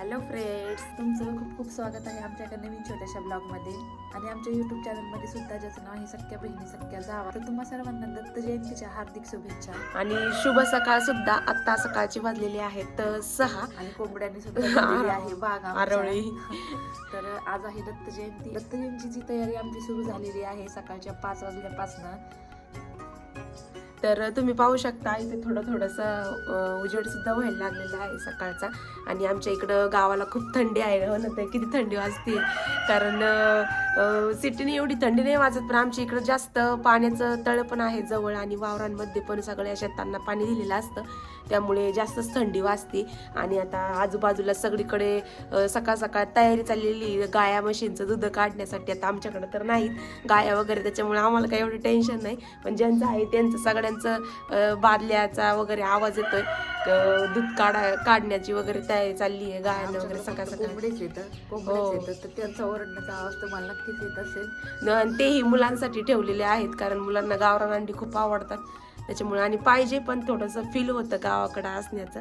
Hello friends तुमचं खूप खूप स्वागत आहे आमच्या एका नवीन छोट्याशा ब्लॉगमध्ये. आणि आमच्या युट्यूब चॅनलमध्ये सुद्धा ज्याचं नाव आहे सख्या बहिणी सख्या जावा. तर तुम्हा सर्वांना दत्त जयंतीच्या हार्दिक शुभेच्छा. आणि शुभ सकाळ सुद्धा आता सकाळची वाजलेली आहेत सहा. आणि कोंबड्यांनी सुद्धा आहे बाग. आरवळी. तर आज आहे दत्त जयंती. दत्त जयंतीची तयारी आमची सुरू झालेली आहे सकाळच्या पाच वाजल्यापासून. तर तुम्ही पाहू शकता इथे थोडं थोडंसं उजेड सुद्धा व्हायला लागलेला आहे सकाळचा. आणि आमच्या इकडं गावाला खूप थंडी आहे. म्हणत ना तर किती थंडी वाजते कारण सिटीने एवढी थंडी नाही वाजत पण आमच्या इकडं जास्त पाण्याचं तळ पण आहे जवळ आणि वावरांमध्ये पण सगळ्या शेतांना पाणी दिलेलं असतं. त्यामुळे जास्तच थंडी वाजते. आणि आता आजूबाजूला सगळीकडे सकाळ सकाळ तयारी चाललेली गाया म्हशींचं दूध काढण्यासाठी आता आमच्याकडे तर नाहीत. गाया वगैरे त्याच्यामुळे आम्हाला काही एवढं टेन्शन नाही. पण ज्यांचं आहे त्यांचं सगळ्यांचं बादल्याचा वगैरे आवाज येतोय. दूध काढा काढण्याची वगैरे तयारी चालली आहे गायांना वगैरे सकाळ सकाळ. येतं. हो. कोंबडेच येतं. तर त्यांचा ओरडण्याचा आवाज तुम्हाला नक्कीच येत असेल. न- आणि तेही मुलांसाठी ठेवलेले आहेत कारण मुलांना गावरान अंडी खूप आवडतात. त्याच्यामुळे आणि पाहिजे पण थोडंसं फील होतं गावाकडं असण्याचं.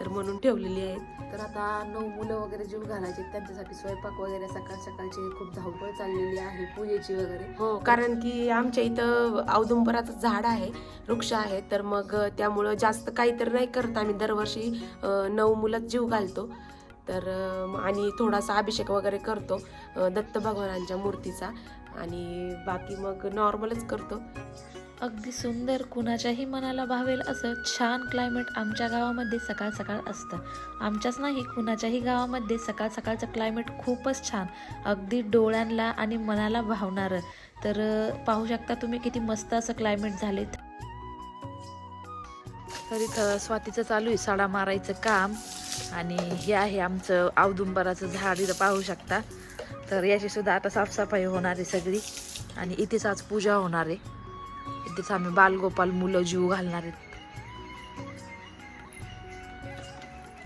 तर म्हणून ठेवलेली आहेत. तर आता नऊ मुलं वगैरे जीव घालायचे त्यांच्यासाठी स्वयंपाक वगैरे सकाळ सकाळची खूप धावपळ चाललेली आहे पूजेची वगैरे. हो कारण की आमच्या इथं औदुंबराचं झाड आहे वृक्ष आहे. तर मग त्यामुळं जास्त काही तर नाही करत आम्ही. दरवर्षी नऊ मुलं जीव घालतो. तर आणि थोडासा अभिषेक वगैरे करतो दत्त भगवानांच्या मूर्तीचा. आणि बाकी मग नॉर्मलच करतो. अगदी सुंदर कुणाच्याही मनाला भावेल असं छान क्लायमेट आमच्या गावामध्ये सकाळ सकाळ असतं. आमच्याच नाही कुणाच्याही गावामध्ये सकाळ सकाळचं क्लायमेट खूपच छान. अगदी डोळ्यांना आणि मनाला भावणारं. तर पाहू शकता तुम्ही किती मस्त असं क्लायमेट झाले तर इथं स्वातीचं चालू आहे साडा मारायचं काम. आणि हे आहे आमचं औदुंबराचं झाड इथं पाहू शकता. तर याची सुद्धा आता साफसफाई होणार आहे सगळी. आणि इथेच आज पूजा होणार आहे. इथेच आम्ही बालगोपाल मुलं जीव घालणार आहेत.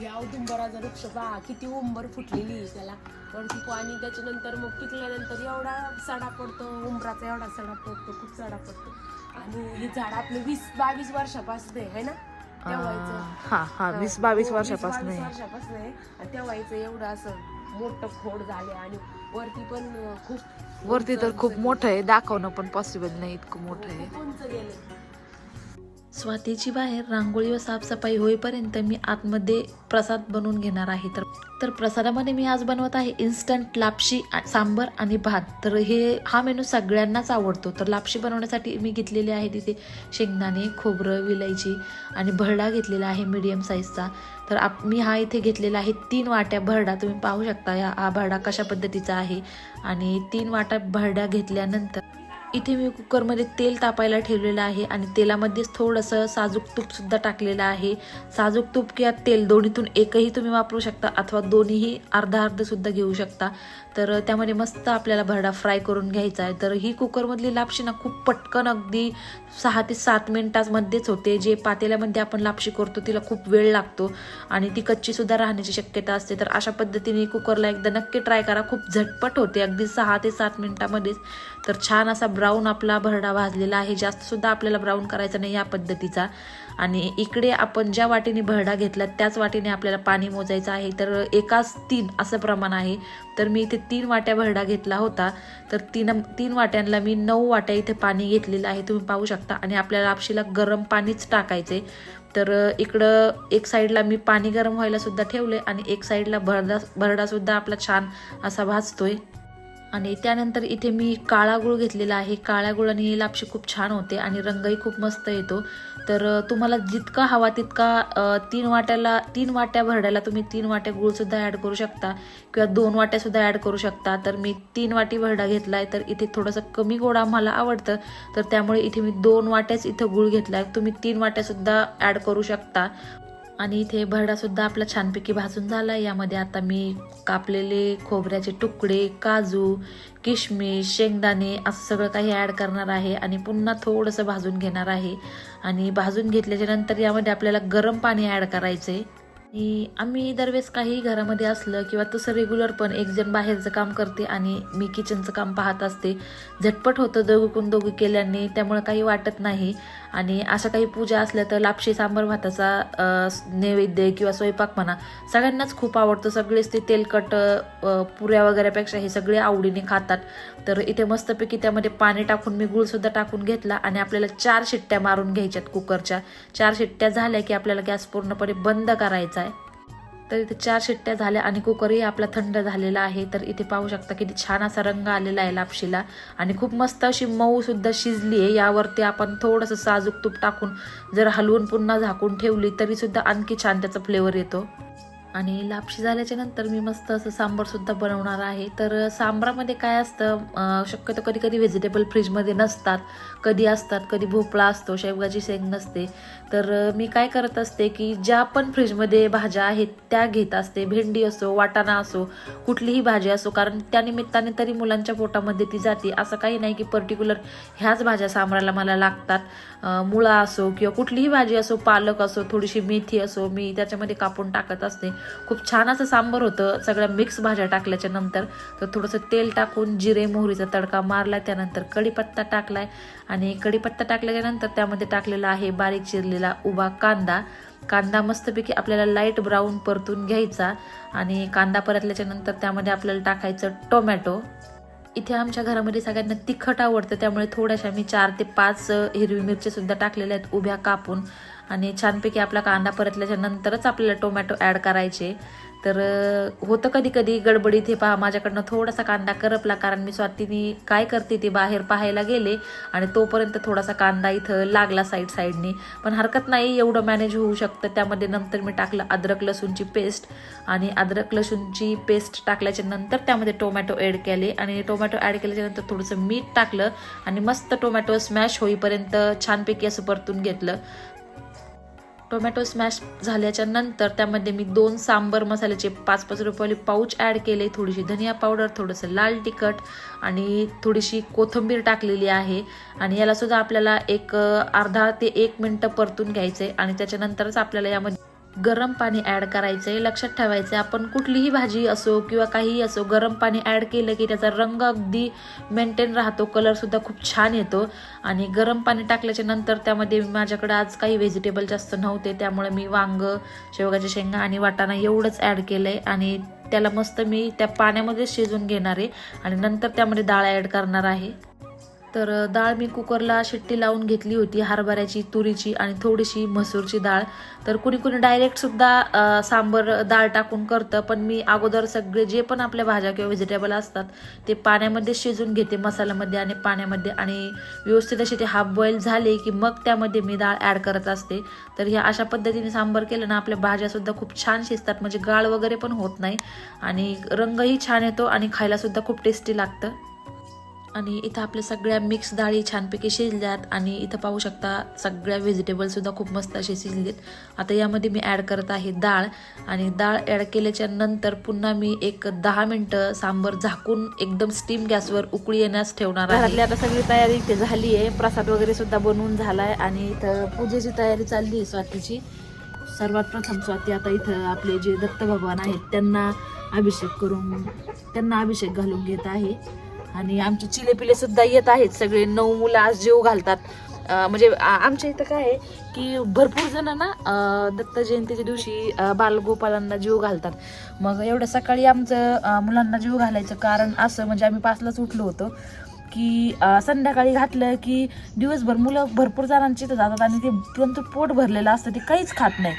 या औदुंबराचा वृक्ष पहा किती उंबर फुटलेली आहे त्याला. वरती आणि त्याच्यानंतर मग पिकल्यानंतर एवढा सडा पडतो उंबराचा एवढा सडा पडतो खूप सडा पडतो. आणि हे झाड आपलं वीस बावीस वर्षापासून आहे ना? ना तेव्हाचं हा हा वीस बावीस हो, वर्षापासून आहे. वर्षापासून आहे. आणि तेव्हाचं एवढं असं मोठं खोड झाले आणि वरती पण खूप वरती तर खूप मोठं आहे. दाखवणं पण पॉसिबल नाही इतकं मोठं आहे. उंच गेले. स्वातीची बाहेर रांगोळी व साफसफाई होईपर्यंत मी आतमध्ये प्रसाद बनवून घेणार आहे. तर तर प्रसादामध्ये मी आज बनवत आहे इन्स्टंट लापशी सांबर आणि भात. तर हे हा मेनू सगळ्यांनाच आवडतो. तर लापशी बनवण्यासाठी मी घेतलेली आहे तिथे शेंगदाणे खोबरं विलायची आणि भरडा घेतलेला आहे मीडियम साईजचा तर आप मी हा इथे घेतलेला आहे तीन वाट्या भरडा. तुम्ही पाहू शकता या हा भरडा कशा पद्धतीचा आहे. आणि तीन वाट्या भरडा घेतल्यानंतर इथे मी कुकरमध्ये तेल तापायला ठेवलेलं आहे आणि तेलामध्येच थोडंसं साजूक तूप सुद्धा टाकलेलं आहे. साजूक तूप किंवा तेल दोन्हीतून एकही तुम्ही वापरू शकता अथवा दोन्हीही अर्धा अर्ध सुद्धा घेऊ शकता. तर त्यामध्ये मस्त आपल्याला भरडा फ्राय करून घ्यायचा आहे. तर ही कुकरमधली लापशी ना खूप पटकन अगदी सहा ते सात मिनिटांमध्येच होते. जे पातेल्यामध्ये आपण लापशी करतो तिला खूप वेळ लागतो आणि ती कच्चीसुद्धा राहण्याची शक्यता असते. तर अशा पद्धतीने कुकरला एकदा नक्की ट्राय करा. खूप झटपट होते अगदी सहा ते सात मिनटामध्येच. तर छान असा ब्राऊन आपला भरडा भाजलेला आहे. जास्तसुद्धा आपल्याला ब्राऊन करायचा नाही या पद्धतीचा. आणि इकडे आपण ज्या वाटेने भरडा घेतला त्याच वाटेने आपल्याला पाणी मोजायचं आहे. तर एकाच तीन असं प्रमाण आहे. तर मी इथे तीन वाट्या भरडा घेतला होता तर तीन तीन वाट्यांना मी नऊ वाट्या इथे पाणी घेतलेलं आहे तुम्ही पाहू शकता. आणि आपल्याला आपशीला गरम पाणीच टाकायचे. तर इकडं एक साईडला मी पाणी गरम व्हायला सुद्धा ठेवले आणि एक साईडला भरडा भरडा सुद्धा आपला छान असा भाजतोय. आणि त्यानंतर इथे मी काळा गुळ घेतलेला आहे. काळ्या गुळाने ही लापशी खूप छान होते आणि रंगही खूप मस्त येतो. तर तुम्हाला जितका हवा तितका तीन वाट्याला तीन वाट्या भरड्याला तुम्ही तीन वाट्या गुळसुद्धा ॲड करू शकता किंवा दोन वाट्यासुद्धा ॲड करू शकता. तर मी तीन वाटी भरडा घेतला आहे तर इथे थोडंसं कमी गोड आम्हाला आवडतं. तर त्यामुळे इथे मी दोन वाट्याच इथं गुळ घेतला आहे तुम्ही तीन वाट्यासुद्धा ॲड करू शकता. आणि इथे भरडासुद्धा आपला छानपैकी भाजून झाला यामध्ये आता मी कापलेले खोबऱ्याचे तुकडे काजू किशमिश शेंगदाणे असं सगळं काही ॲड करणार आहे आणि पुन्हा थोडंसं भाजून घेणार आहे. आणि भाजून घेतल्याच्या नंतर यामध्ये आपल्याला गरम पाणी ॲड करायचं आहे आणि आम्ही दरवेळेस काही घरामध्ये असलं किंवा तसं रेग्युलर पण एक जण बाहेरचं काम करते आणि मी किचनचं काम पाहत असते. झटपट होतं दोघं दोघी केल्याने त्यामुळे काही वाटत नाही. आणि अशा काही पूजा असल्या तर लापशी सांबर भाताचा नैवेद्य किंवा स्वयंपाक म्हणा सगळ्यांनाच खूप आवडतो. सगळेच ते तेलकट पुऱ्या वगैरेपेक्षा हे सगळे आवडीने खातात. तर इथे मस्तपैकी त्यामध्ये पाणी टाकून मी गुळसुद्धा टाकून घेतला आणि आपल्याला चार शिट्ट्या मारून घ्यायच्यात कुकरच्या चार शिट्ट्या झाल्या की आपल्याला गॅस पूर्णपणे बंद करायचा आहे तर इथे चार शिट्ट्या झाल्या आणि कुकरही आपला थंड झालेला आहे. तर इथे पाहू शकता किती छान असा रंग आलेला आहे लापशीला. आणि खूप मस्त अशी मऊ सुद्धा शिजली आहे यावरती आपण थोडंसं साजूक तूप टाकून जर हलवून पुन्हा झाकून ठेवली तरी सुद्धा आणखी छान त्याचा फ्लेवर येतो. आणि लापशी झाल्याच्यानंतर मी मस्त असं सांबारसुद्धा बनवणार आहे. तर सांबारामध्ये काय असतं शक्यतो कधी कधी व्हेजिटेबल फ्रीजमध्ये नसतात. कधी असतात कधी भोपळा असतो शेवगाची शेंग नसते. तर मी काय करत असते की ज्या पण फ्रीजमध्ये भाज्या आहेत त्या घेत असते. भेंडी असो वाटाणा असो कुठलीही भाजी असो कारण त्या निमित्ताने तरी मुलांच्या पोटामध्ये ती जाते. असं काही नाही की पर्टिक्युलर ह्याच भाज्या सांबाराला मला लागतात. मुळा असो किंवा कुठलीही भाजी असो पालक असो थोडीशी मेथी असो मी त्याच्यामध्ये कापून टाकत असते. खूप छान असं सांबर होतं. सगळ्या मिक्स भाज्या टाकल्याच्या नंतर तर थोडंसं तेल टाकून जिरे मोहरीचा तडका मारला त्यानंतर कढीपत्ता टाकलाय. आणि कढीपत्ता टाकल्याच्या नंतर त्यामध्ये टाकलेला आहे बारीक चिरलेला उभा कांदा. कांदा मस्तपैकी आपल्याला लाइट ब्राऊन परतून घ्यायचा. आणि कांदा परतल्याच्या नंतर त्यामध्ये आपल्याला टाकायचं टोमॅटो इथे आमच्या घरामध्ये सगळ्यांना तिखट आवडतं. त्यामुळे थोड्याशा मी चार ते पाच हिरवी मिरची सुद्धा टाकलेल्या आहेत उभ्या कापून. आणि छानपैकी आपला कांदा परतल्याच्या नंतरच आपल्याला टोमॅटो ॲड करायचे. तर होतं कधी कधी गडबडीत हे पहा माझ्याकडनं थोडासा कांदा करपला कारण मी स्वातीने काय करते ते बाहेर पाहायला गेले आणि तोपर्यंत थोडासा कांदा इथं लागला साईड साईडनी पण हरकत नाही एवढं मॅनेज होऊ शकतं. त्यामध्ये नंतर मी टाकलं अद्रक लसूणची पेस्ट आणि अद्रक लसूणची पेस्ट टाकल्याच्या नंतर त्यामध्ये टोमॅटो ॲड केले आणि टोमॅटो ॲड केल्याच्यानंतर थोडंसं मीठ टाकलं आणि मस्त टोमॅटो स्मॅश होईपर्यंत छानपैकी असं परतून घेतलं. टोमॅटो स्मॅश झाल्याच्यानंतर त्यामध्ये मी दोन सांबर मसाल्याचे पाच पाच रुपयाले पाऊच ॲड केले. थोडीशी धनिया पावडर थोडंसं लाल तिखट आणि थोडीशी कोथिंबीर टाकलेली आहे. आणि याला सुद्धा आपल्याला एक अर्धा ते एक मिनटं परतून घ्यायचे आणि त्याच्यानंतरच आपल्याला यामध्ये गरम पाणी ॲड करायचं आहे लक्षात ठेवायचं आहे आपण कुठलीही भाजी असो किंवा काहीही असो गरम पाणी ॲड केलं की त्याचा रंग अगदी मेंटेन राहतो. कलरसुद्धा खूप छान येतो. आणि गरम पाणी टाकल्याच्या नंतर त्यामध्ये माझ्याकडे आज काही व्हेजिटेबल जास्त नव्हते. त्यामुळे मी वांग शेवगाच्या शेंगा आणि वाटाणा एवढंच ॲड केलं आहे आणि त्याला मस्त मी त्या पाण्यामध्ये शिजून घेणार आहे. आणि नंतर त्यामध्ये डाळ ॲड करणार आहे. तर डाळ मी कुकरला शिट्टी लावून घेतली होती हरभऱ्याची तुरीची आणि थोडीशी मसूरची डाळ. तर कुणी कुणी डायरेक्ट सुद्धा सांबर डाळ टाकून करतं पण मी अगोदर सगळे जे पण आपल्या भाज्या किंवा व्हेजिटेबल असतात ते पाण्यामध्ये शिजून घेते मसाल्यामध्ये आणि पाण्यामध्ये. आणि व्यवस्थित असे ते हाफ बॉईल झाले की मग त्यामध्ये मी डाळ ॲड करत असते. तर ह्या अशा पद्धतीने सांबर केलं ना आपल्या भाज्यासुद्धा खूप छान शिजतात. म्हणजे गाळ वगैरे पण होत नाही. आणि रंगही छान येतो आणि खायलासुद्धा खूप टेस्टी लागतं. आणि इथं आपल्या सगळ्या मिक्स डाळी छानपैकी शिजल्यात आणि इथं पाहू शकता सगळ्या व्हेजिटेबलसुद्धा खूप मस्त असे शिजलेत. आता यामध्ये मी ॲड करत आहे डाळ आणि डाळ ॲड केल्याच्यानंतर पुन्हा मी एक दहा मिनटं सांबर झाकून एकदम स्टीम गॅसवर उकळी येण्यास ठेवणार आहे. आता सगळी तयारी इथे झाली आहे. प्रसाद वगैरे सुद्धा बनवून झालाय आणि इथं पूजेची तयारी चालली आहे स्वातीची. सर्वात प्रथम स्वाती आता इथं आपले जे दत्त भगवान आहेत त्यांना अभिषेक करून त्यांना अभिषेक घालून घेत आहे. आणि आमचे चिले पिले सुद्धा येत आहेत. सगळे नऊ मुलं आज जीव घालतात. म्हणजे आमच्या इथं काय आहे की भरपूर जण ना दत्त जयंतीच्या दिवशी बालगोपालांना जीव घालतात. मग एवढं सकाळी आमचं मुलांना जीव घालायचं कारण असं म्हणजे आम्ही पाचलाच उठलो होतो. की संध्याकाळी घातलं की दिवसभर मुलं भरपूर जणांची इथं जातात आणि ते त्यांचं पोट भरलेलं असतं ते काहीच खात नाही.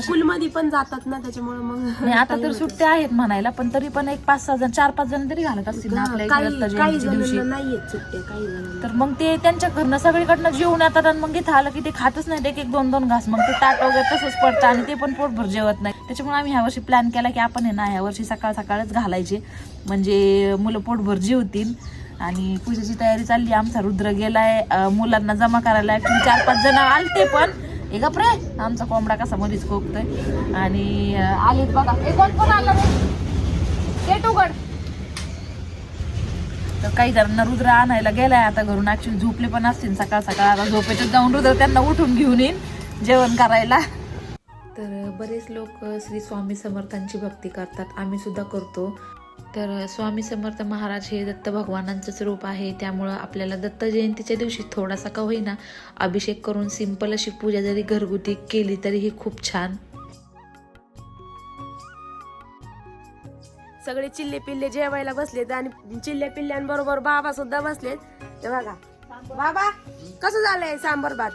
स्कूलमध्ये पण जातात ना त्याच्यामुळे मग आता तर सुट्ट्या आहेत म्हणायला पण तरी पण एक पाच सहा जण चार पाच जण तरी घालत असतील ना आपल्या दिवशी. तर मग ते त्यांच्या घरनं सगळीकडनं जेवून येतात आणि मग इथं आलं की ते खातच नाही एक एक दोन दोन घास. मग ते ताट वगैरे तसंच पडतं आणि ते पण पोटभर जेवत नाही. त्याच्यामुळे आम्ही ह्या वर्षी प्लॅन केला की आपण आहे ना ह्या वर्षी सकाळ सकाळच घालायचे. म्हणजे मुलं पोटभर जेवतील. आणि पूजेची तयारी चालली. आमचा रुद्र गेलाय. मुलांना जमा करायला ऍक्च्युली चार पाच जण आलते पण. हे गप रे. आमचा कोंबडा कसा मधीच खोकतोय आणि आलेत बघा. हे कोण कोण आलं गेट उघड तर काही जणांना रुद्र आणायला गेलाय. आता घरून ऍक्च्युली झोपले पण असतील. सकाळ सकाळ आता झोपेतच जाऊन रुद्र त्यांना उठून घेऊन येईन. जेवण करायला. तर बरेच लोक श्री स्वामी समर्थांची भक्ती करतात. आम्ही सुद्धा करतो. तर स्वामी समर्थ महाराज हे दत्त भगवानांचंच रूप आहे. त्यामुळं आपल्याला दत्त जयंतीच्या दिवशी थोडासा का होईना अभिषेक करून सिंपल अशी पूजा जरी घरगुती केली तरी ही खूप छान. सगळे चिल्ले पिल्ले जेवायला बसलेत आणि चिल्ले पिल्ल्यांबरोबर बाबा सुद्धा बसलेत. ते बघा. बाबा कसं झालंय सांबर भात?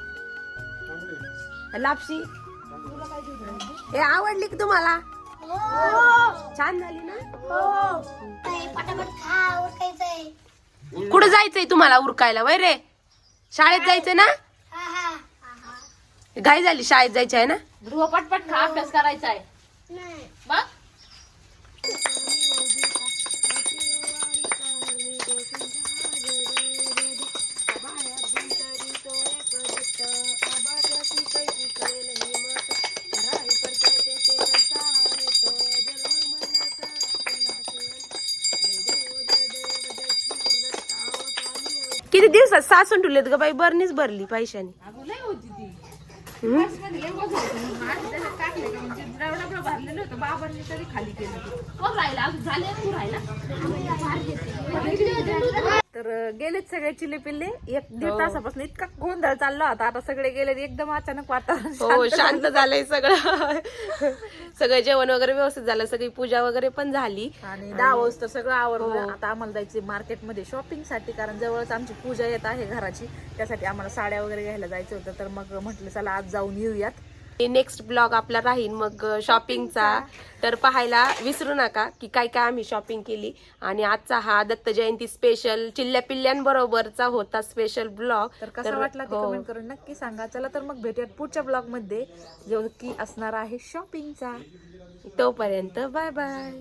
लापशी? हे आवडली की तुम्हाला? छान झाली ना? कुठं जायचंय तुम्हाला उरकायला? वय रे. शाळेत जायचंय ना? घाई झाली शाळेत जायचं आहे ना? ध्रुव पटपट खा अभ्यास करायचा आहे मग? दिवसात सासून ठेवलेत ग बाई बरणीच भरली पैशाने. अगं लय होती ती. पर्समध्ये लय वजन होतं. मग माझं त्याच्यात टाकले का? म्हणजे भरलेलं होतं. बाबांनी तरी खाली केलं ते. कोण राहिला? अजून झाले तू राहिला? तर अं, गेलेत सगळे चिल्ले पिल्ले एक दीड तासापासून इतका गोंधळ चालला होता. आता सगळे गेले एकदम अचानक वातावरण हो शांत झालंय सगळं. सगळं जेवण वगैरे व्यवस्थित झालं. सगळी पूजा वगैरे पण झाली. आणि दहा वाजता सगळं हो. आवडलं आता आम्हाला जायचे मार्केटमध्ये शॉपिंगसाठी कारण जवळच आमची पूजा येत आहे घराची. त्यासाठी आम्हाला साड्या वगैरे घ्यायला जायचं होतं. तर मग म्हटलं चला आज जाऊन येऊयात. नेक्स्ट ब्लॉग आपला राहील मग शॉपिंगचा तर पाहायला विसरू नका की काय काय आम्ही शॉपिंग केली. आणि आजचा हा दत्त जयंती स्पेशल चिल्ल्या पिल्ल्यांबरोबरचा होता स्पेशल ब्लॉग तर कसा वाटला ते कमेंट करून नक्की सांगा. चला तर मग भेटूयात पुढच्या ब्लॉगमध्ये जो की असणार आहे शॉपिंगचा तोपर्यंत बाय बाय